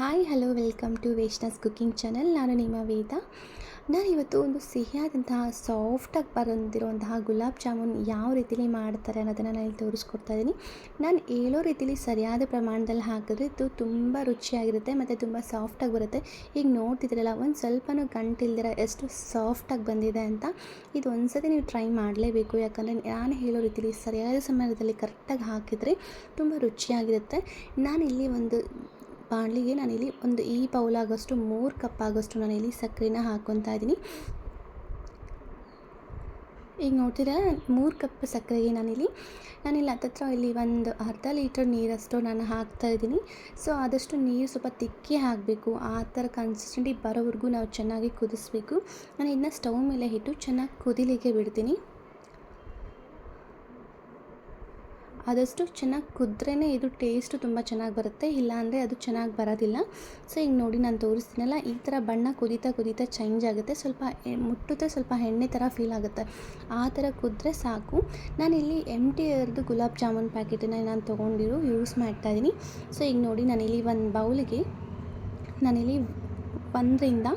Hi hello welcome to Vaishna's cooking channel ನಾನು ನಿಮ್ಮ ವೇದ. ನಾನು ಇವತ್ತು ಒಂದು ಸಿಹಿಯಾದಂತಹ ಸಾಫ್ಟಾಗಿ ಬಂದಿರುವಂತಹ ಗುಲಾಬ್ ಜಾಮೂನ್ ಯಾವ ರೀತಿಲಿ ಮಾಡ್ತಾರೆ ಅನ್ನೋದನ್ನು ನಾನು ತೋರಿಸ್ಕೊಡ್ತಾ ಇದ್ದೀನಿ. ನಾನು ಹೇಳೋ ರೀತಿಲಿ ಸರಿಯಾದ ಪ್ರಮಾಣದಲ್ಲಿ ಹಾಕಿದ್ರೆ ಇದು ತುಂಬ ರುಚಿಯಾಗಿರುತ್ತೆ ಮತ್ತು ತುಂಬ ಸಾಫ್ಟಾಗಿ ಬರುತ್ತೆ. ಈಗ ನೋಡ್ತಿದ್ರಲ್ಲ ಒಂದು ಸ್ವಲ್ಪನೂ ಗಂಟಿಲ್ದಿರ ಎಷ್ಟು ಸಾಫ್ಟಾಗಿ ಬಂದಿದೆ ಅಂತ ಇದು ಒಂದ್ಸತಿ ನೀವು ಟ್ರೈ ಮಾಡಲೇಬೇಕು. ಯಾಕಂದರೆ ನಾನು ಹೇಳೋ ರೀತಿಲಿ ಸರಿಯಾದ ಸಮಯದಲ್ಲಿ ಕರೆಕ್ಟಾಗಿ ಹಾಕಿದರೆ ತುಂಬ ರುಚಿಯಾಗಿರುತ್ತೆ. ನಾನು ಇಲ್ಲಿ ಒಂದು ಬಾಣಲಿಗೆ ನಾನಿಲ್ಲಿ ಒಂದು ಈ ಪೌಲ್ ಆಗೋಷ್ಟು, ಮೂರು ಕಪ್ ಆಗೋಷ್ಟು ನಾನಿಲ್ಲಿ ಸಕ್ಕರೆನ ಹಾಕ್ಕೊತಾ ಇದ್ದೀನಿ. ಈಗ ನೋಡ್ತೀರಾ, ಮೂರು ಕಪ್ ಸಕ್ಕರೆಗೆ ನಾನಿಲ್ಲಿ ನಾನಿಲ್ಲಿ ಹತ್ತತ್ರ ಇಲ್ಲಿ ಒಂದು ಅರ್ಧ ಲೀಟರ್ ನೀರಷ್ಟು ನಾನು ಹಾಕ್ತಾ ಇದ್ದೀನಿ. ಸೊ, ಆದಷ್ಟು ನೀರು ಸ್ವಲ್ಪ ತಿಕ್ಕಿ ಹಾಕಬೇಕು. ಆ ಥರ ಕನ್ಸಿಸ್ಟೆಂಟಿ ಬರೋವರೆಗೂ ನಾವು ಚೆನ್ನಾಗಿ ಕುದಿಸ್ಬೇಕು. ನಾನು ಇದನ್ನ ಸ್ಟವ್ ಮೇಲೆ ಇಟ್ಟು ಚೆನ್ನಾಗಿ ಕುದಿಲಿಕ್ಕೆ ಬಿಡ್ತೀನಿ. ಆದಷ್ಟು ಚೆನ್ನಾಗಿ ಕುದ್ರೇ ಇದು ಟೇಸ್ಟು ತುಂಬ ಚೆನ್ನಾಗಿ ಬರುತ್ತೆ. ಇಲ್ಲಾಂದರೆ ಅದು ಚೆನ್ನಾಗಿ ಬರೋದಿಲ್ಲ. ಸೊ ಈಗ ನೋಡಿ ನಾನು ತೋರಿಸ್ತೀನಲ್ಲ, ಈ ಥರ ಬಣ್ಣ ಕುದೀತಾ ಕುದೀತಾ ಚೇಂಜ್ ಆಗುತ್ತೆ. ಸ್ವಲ್ಪ ಮುಟ್ಟುತ್ತೆ, ಸ್ವಲ್ಪ ಎಣ್ಣೆ ಥರ ಫೀಲ್ ಆಗುತ್ತೆ. ಆ ಥರ ಕುದ್ರೆ ಸಾಕು. ನಾನಿಲ್ಲಿ ಎಂ ಟಿ ಅವ್ರದ್ದು ಗುಲಾಬ್ ಜಾಮೂನ್ ಪ್ಯಾಕೆಟನ್ನು ನಾನು ತೊಗೊಂಡಿರೋ ಯೂಸ್ ಮಾಡ್ತಾಯಿದ್ದೀನಿ ಸೊ ಈಗ ನೋಡಿ ನಾನಿಲ್ಲಿ ಒಂದು ಬೌಲಿಗೆ ನಾನಿಲ್ಲಿ ಒಂದರಿಂದ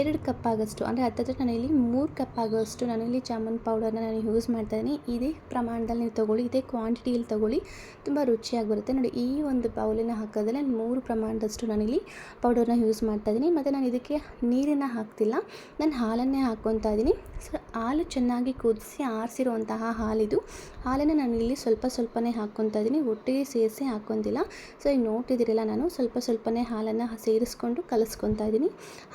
ಎರಡು ಕಪ್ ಆಗೋಷ್ಟು ಅಂದರೆ ಹತ್ತಿರ ನಾನಿಲ್ಲಿ ಮೂರು ಕಪ್ ಆಗೋಷ್ಟು ನಾನಿಲ್ಲಿ ಜಾಮೂನ್ ಪೌಡರ್ನ ನಾನು ಯೂಸ್ ಮಾಡ್ತಾಯಿದ್ದೀನಿ ಇದೇ ಪ್ರಮಾಣದಲ್ಲಿ ನೀವು ತೊಗೊಳ್ಳಿ, ಇದೇ ಕ್ವಾಂಟಿಟಿಯಲ್ಲಿ ತೊಗೊಳ್ಳಿ, ತುಂಬ ರುಚಿಯಾಗಿ ಬರುತ್ತೆ. ನೋಡಿ, ಈ ಒಂದು ಬೌಲಿನ ಹಾಕೋದ್ರೆ ನಾನು ಮೂರು ಪ್ರಮಾಣದಷ್ಟು ನಾನಿಲ್ಲಿ ಪೌಡರ್ನ ಯೂಸ್ ಮಾಡ್ತಾಯಿದ್ದೀನಿ ಮತ್ತು ನಾನು ಇದಕ್ಕೆ ನೀರನ್ನು ಹಾಕ್ತಿಲ್ಲ, ನಾನು ಹಾಲನ್ನೇ ಹಾಕ್ಕೊತಾ ಇದ್ದೀನಿ. ಸೊ ಹಾಲು ಚೆನ್ನಾಗಿ ಕುದಿಸಿ ಆರಿಸಿರುವಂತಹ ಹಾಲಿದು, ಹಾಲನ್ನು ನಾನು ಇಲ್ಲಿ ಸ್ವಲ್ಪ ಸ್ವಲ್ಪನೇ ಹಾಕ್ಕೊತಾ ಇದ್ದೀನಿ. ಒಟ್ಟಿಗೆ ಸೇರಿಸಿ ಹಾಕ್ಕೊಂತಿಲ್ಲ. ಸೊ ಈಗ ನೋಡ್ತಿದ್ದೀರಲ್ಲ ನಾನು ಸ್ವಲ್ಪ ಸ್ವಲ್ಪನೇ ಹಾಲನ್ನು ಸೇರಿಸ್ಕೊಂಡು ಕಲಿಸ್ಕೊತಾ ಇದ್ದೀನಿ.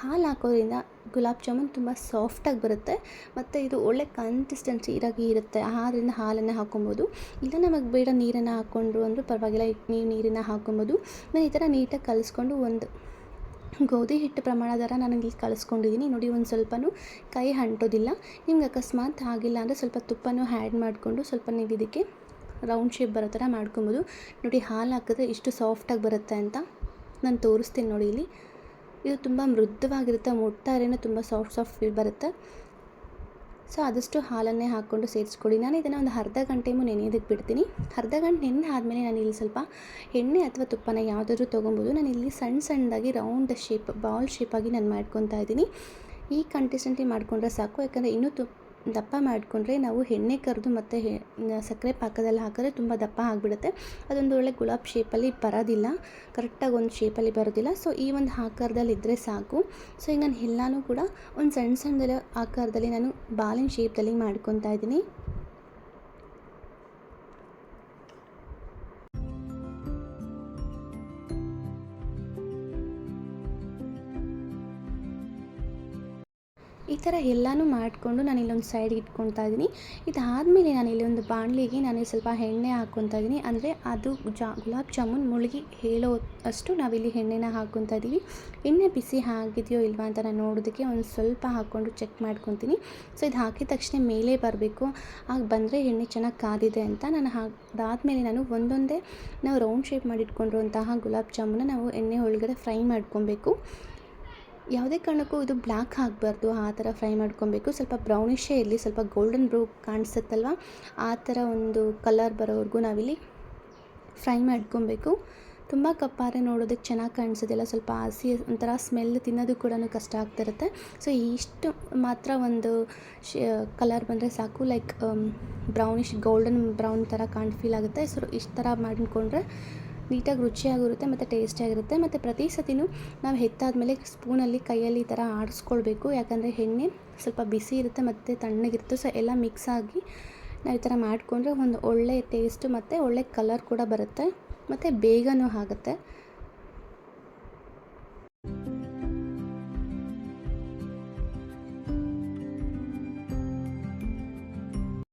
ಹಾಲು ಹಾಕೋದ್ರಿಂದ ಗುಲಾಬ್ ಜಾಮೂನ್ ತುಂಬ ಸಾಫ್ಟಾಗಿ ಬರುತ್ತೆ. ಮತ್ತು ಇದು ಒಳ್ಳೆ ಕನ್ಸಿಸ್ಟೆನ್ಸಿ ಇರಾಗಿ ಇರುತ್ತೆ. ಆದ್ದರಿಂದ ಹಾಲನ್ನು ಹಾಕೊಬೋದು ಇಲ್ಲ ನಮಗೆ ಬೇಡ ನೀರನ್ನು ಹಾಕ್ಕೊಂಡ್ರು ಅಂದರೂ ಪರವಾಗಿಲ್ಲ ನೀವು ನೀರನ್ನು ಹಾಕೊಬೋದು ನಾನು ಈ ಥರ ನೀಟಾಗಿ ಕಲಿಸ್ಕೊಂಡು ಒಂದು ಗೋಧಿ ಹಿಟ್ಟು ಪ್ರಮಾಣದರ ನನಗೆ ಇಲ್ಲಿ ಕಲಿಸ್ಕೊಂಡಿದ್ದೀನಿ ನೋಡಿ ಒಂದು ಸ್ವಲ್ಪನೂ ಕೈ ಅಂಟೋದಿಲ್ಲ. ನಿಮ್ಗೆ ಅಕಸ್ಮಾತ್ ಆಗಿಲ್ಲ ಅಂದರೆ ಸ್ವಲ್ಪ ತುಪ್ಪನೂ ಆ್ಯಡ್ ಮಾಡಿಕೊಂಡು ಸ್ವಲ್ಪ ನೀವು ಇದಕ್ಕೆ ರೌಂಡ್ ಶೇಪ್ ಬರೋ ಥರ ಮಾಡ್ಕೊಬೋದು. ನೋಡಿ ಹಾಲು ಹಾಕಿದ್ರೆ ಇಷ್ಟು ಸಾಫ್ಟಾಗಿ ಬರುತ್ತೆ ಅಂತ ನಾನು ತೋರಿಸ್ತೀನಿ ನೋಡಿ ಇಲ್ಲಿ. ಇದು ತುಂಬ ಮೃದುವಾಗಿರುತ್ತೆ ಮುಟ್ಟಾರೇನೋ ತುಂಬ ಸಾಫ್ಟ್ ಸಾಫ್ಟ್ ಫೀಲ್ ಬರುತ್ತೆ. ಸೊ ಆದಷ್ಟು ಹಾಲನ್ನೇ ಹಾಕ್ಕೊಂಡು ಸೇರಿಸ್ಕೊಡಿ ನಾನು ಇದನ್ನು ಒಂದು ಅರ್ಧ ಗಂಟೆಮು ನೆನೆಯೋದಕ್ಕೆ ಬಿಡ್ತೀನಿ. ಅರ್ಧ ಗಂಟೆ ನೆನೆ ಆದಮೇಲೆ ನಾನು ಇಲ್ಲಿ ಸ್ವಲ್ಪ ಎಣ್ಣೆ ಅಥವಾ ತುಪ್ಪನ ಯಾವುದಾದ್ರೂ ತೊಗೊಬೋದು. ನಾನು ಇಲ್ಲಿ ಸಣ್ಣ ಸಣ್ಣದಾಗಿ ರೌಂಡ್ ಶೇಪ್ ಬಾಲ್ ಶೇಪಾಗಿ ನಾನು ಮಾಡ್ಕೊತಾ ಇದ್ದೀನಿ. ಈ ಕಂಟಿಸ್ಟೆಂಟಿ ಮಾಡಿಕೊಂಡ್ರೆ ಸಾಕು. ಯಾಕಂದರೆ ಇನ್ನೂ ತುಪ್ಪ ದಪ್ಪ ಮಾಡಿಕೊಂಡ್ರೆ ನಾವು ಎಣ್ಣೆ ಕರೆದು ಮತ್ತು ಸಕ್ಕರೆ ಪಾಕದಲ್ಲಿ ಹಾಕಿದ್ರೆ ತುಂಬ ದಪ್ಪ ಆಗಿಬಿಡುತ್ತೆ. ಅದೊಂದು ಒಳ್ಳೆ ಗುಲಾಬ್ ಶೇಪಲ್ಲಿ ಬರೋದಿಲ್ಲ. ಕರೆಕ್ಟಾಗಿ ಒಂದು ಶೇಪಲ್ಲಿ ಬರೋದಿಲ್ಲ. ಸೊ ಈ ಒಂದು ಆಕಾರದಲ್ಲಿ ಇದ್ದರೆ ಸಾಕು. ಸೊ ಈಗ ನಾನು ಎಲ್ಲಾನು ಕೂಡ ಒಂದು ಸಣ್ಣ ಸಣ್ಣದ ಆಕಾರದಲ್ಲಿ ನಾನು ಬಾಲಿನ ಶೇಪ್ದಲ್ಲಿ ಮಾಡ್ಕೊತಾ ಇದ್ದೀನಿ. ಈ ಥರ ಎಲ್ಲನೂ ಮಾಡಿಕೊಂಡು ನಾನು ಇಲ್ಲೊಂದು ಸೈಡ್ ಇಟ್ಕೊತಾ ಇದ್ದೀನಿ. ಇದಾದಮೇಲೆ ನಾನು ಇಲ್ಲಿ ಒಂದು ಬಾಣಲಿಗೆ ನಾನು ಸ್ವಲ್ಪ ಎಣ್ಣೆ ಹಾಕ್ಕೊತಾ ಇದ್ದೀನಿ. ಅಂದರೆ ಅದು ಜಾ, ಗುಲಾಬ್ ಜಾಮೂನ್ ಮುಳುಗಿ ಹೇಳೋ ಅಷ್ಟು ನಾವಿಲ್ಲಿ ಎಣ್ಣೆನ ಹಾಕ್ಕೊತಾ ಇದ್ದೀವಿ. ಎಣ್ಣೆ ಬಿಸಿ ಆಗಿದೆಯೋ ಇಲ್ವಾ ಅಂತ ನಾನು ನೋಡೋದಕ್ಕೆ ಒಂದು ಸ್ವಲ್ಪ ಹಾಕ್ಕೊಂಡು ಚೆಕ್ ಮಾಡ್ಕೊತೀನಿ ಸೊ ಇದು ಹಾಕಿದ ತಕ್ಷಣ ಮೇಲೆ ಬರಬೇಕು. ಆಗ ಬಂದರೆ ಎಣ್ಣೆ ಚೆನ್ನಾಗಿ ಕಾದಿದೆ ಅಂತ ನಾನು ಹಾಕಿದಾದ್ಮೇಲೆ ನಾನು ಒಂದೊಂದೇ ನಾವು ರೌಂಡ್ ಶೇಪ್ ಮಾಡಿಟ್ಕೊಂಡಿರುವಂತಹ ಗುಲಾಬ್ ಜಾಮೂನ ನಾವು ಎಣ್ಣೆ ಒಳಗಡೆ ಫ್ರೈ ಮಾಡ್ಕೊಬೇಕು ಯಾವುದೇ ಕಾರಣಕ್ಕೂ ಇದು ಬ್ಲ್ಯಾಕ್ ಆಗಬಾರ್ದು, ಆ ಥರ ಫ್ರೈ ಮಾಡ್ಕೊಬೇಕು. ಸ್ವಲ್ಪ ಬ್ರೌನಿಷೇ ಇರಲಿ, ಸ್ವಲ್ಪ ಗೋಲ್ಡನ್ ಬ್ರೌ ಕಾಣಿಸುತ್ತಲ್ವ? ಆ ಥರ ಒಂದು ಕಲರ್ ಬರೋವರೆಗೂ ನಾವಿಲ್ಲಿ ಫ್ರೈ ಮಾಡ್ಕೊಬೇಕು. ತುಂಬ ಕಪ್ಪಾರೆ ನೋಡೋದಕ್ಕೆ ಚೆನ್ನಾಗಿ ಕಾಣಿಸೋದಿಲ್ಲ, ಸ್ವಲ್ಪ ಹಸಿ, ಒಂಥರ ಸ್ಮೆಲ್ ತಿನ್ನೋದು ಕೂಡ ಕಷ್ಟ ಆಗ್ತಿರುತ್ತೆ ಸೊ, ಇಷ್ಟು ಮಾತ್ರ ಒಂದು ಕಲರ್ ಬಂದರೆ ಸಾಕು. ಲೈಕ್ ಬ್ರೌನಿಷ್, ಗೋಲ್ಡನ್ ಬ್ರೌನ್ ಥರ ಕಾಣ್, ಫೀಲ್ ಆಗುತ್ತೆ. ಸೊ, ಇಷ್ಟು ಥರ ಮಾಡಿಕೊಂಡ್ರೆ ನೀಟಾಗಿ ರುಚಿಯಾಗಿರುತ್ತೆ ಮತ್ತು ಟೇಸ್ಟಿಯಾಗಿರುತ್ತೆ ಮತ್ತು ಪ್ರತಿ ಸತಿನೂ ನಾವು ಹೆತ್ತಾದಮೇಲೆ ಸ್ಪೂನಲ್ಲಿ ಕೈಯಲ್ಲಿ ಈ ಥರ ಆಡಿಸ್ಕೊಳ್ಬೇಕು. ಯಾಕಂದರೆ ಎಣ್ಣೆ ಸ್ವಲ್ಪ ಬಿಸಿ ಇರುತ್ತೆ ಮತ್ತು ತಣ್ಣಗಿರುತ್ತೆ. ಸೊ ಎಲ್ಲ ಮಿಕ್ಸ್ ಆಗಿ ನಾವು ಈ ಥರ ಮಾಡಿಕೊಂಡ್ರೆ ಒಂದು ಒಳ್ಳೆಯ ಟೇಸ್ಟು ಮತ್ತು ಒಳ್ಳೆ ಕಲರ್ ಕೂಡ ಬರುತ್ತೆ ಮತ್ತು ಬೇಗನೂ ಆಗುತ್ತೆ.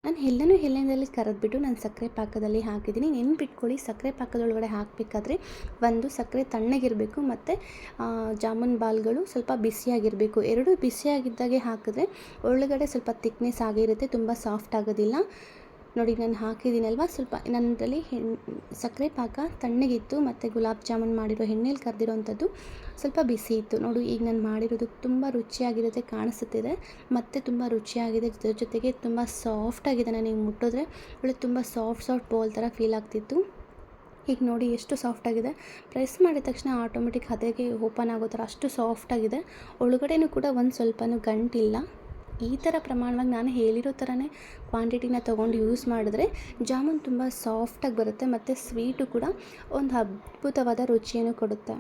ನಾನು ಎಲ್ಲನೂ ಎಲ್ಲೆಂದಲ್ಲಿ ಕರೆದ್ಬಿಟ್ಟು ನಾನು ಸಕ್ಕರೆ ಪಾಕದಲ್ಲಿ ಹಾಕಿದ್ದೀನಿ. ನೆನ್ಪಿಟ್ಕೊಳ್ಳಿ, ಸಕ್ಕರೆ ಪಾಕದೊಳಗಡೆ ಹಾಕಬೇಕಾದ್ರೆ ಒಂದು ಸಕ್ಕರೆ ತಣ್ಣಗಿರಬೇಕು ಮತ್ತು ಜಾಮೂನ್ ಬಾಲ್ಗಳು ಸ್ವಲ್ಪ ಬಿಸಿಯಾಗಿರಬೇಕು. ಎರಡೂ ಬಿಸಿಯಾಗಿದ್ದಾಗೆ ಹಾಕಿದ್ರೆ ಒಳಗಡೆ ಸ್ವಲ್ಪ ತಿಕ್ನೆಸ್ ಆಗಿರುತ್ತೆ, ತುಂಬ ಸಾಫ್ಟ್ ಆಗೋದಿಲ್ಲ. ನೋಡಿ, ನಾನು ಹಾಕಿದ್ದೀನಲ್ವ? ಸ್ವಲ್ಪ ನನ್ನದ್ರಲ್ಲಿ ಹೆಣ್ ಸಕ್ಕರೆ ಪಾಕ ತಣ್ಣಗಿತ್ತು, ಮತ್ತು ಗುಲಾಬ್ ಜಾಮೂನ್ ಮಾಡಿರೋ ಎಣ್ಣೆಲಿ ಕರೆದಿರೋವಂಥದ್ದು ಸ್ವಲ್ಪ ಬಿಸಿ ಇತ್ತು. ನೋಡು, ಈಗ ನಾನು ಮಾಡಿರೋದು ತುಂಬ ರುಚಿಯಾಗಿರುತ್ತೆ ಕಾಣಿಸುತ್ತಿದೆ ಮತ್ತು ತುಂಬ ರುಚಿಯಾಗಿದೆ ಜೊತೆ ಜೊತೆಗೆ ತುಂಬ ಸಾಫ್ಟಾಗಿದೆ ನನಗೆ ಮುಟ್ಟಿದ್ರೆ ಒಳ್ಳೆ ತುಂಬ ಸಾಫ್ಟ್ ಸಾಫ್ಟ್ ಬೋಲ್ ಥರ ಫೀಲ್ ಆಗ್ತಿತ್ತು. ಈಗ ನೋಡಿ, ಎಷ್ಟು ಸಾಫ್ಟಾಗಿದೆ ಪ್ರೆಸ್ ಮಾಡಿದ ತಕ್ಷಣ ಆಟೋಮೆಟಿಕ್ ಹದೆಗೆ ಓಪನ್ ಆಗೋ ಥರ ಅಷ್ಟು ಸಾಫ್ಟಾಗಿದೆ ಒಳಗಡೆನೂ ಕೂಡ ಒಂದು ಸ್ವಲ್ಪನೂ ಗಂಟಿಲ್ಲ. ಈ ಥರ ಪ್ರಮಾಣವಾಗಿ ನಾನು ಹೇಳಿರೋ ಥರನೇ ಕ್ವಾಂಟಿಟಿನ ತೊಗೊಂಡು ಯೂಸ್ ಮಾಡಿದ್ರೆ ಜಾಮೂನ್ ತುಂಬ ಸಾಫ್ಟಾಗಿ ಬರುತ್ತೆ ಮತ್ತು ಸ್ವೀಟು ಕೂಡ ಒಂದು ಅದ್ಭುತವಾದ ರುಚಿಯನ್ನು ಕೊಡುತ್ತೆ.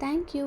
Thank you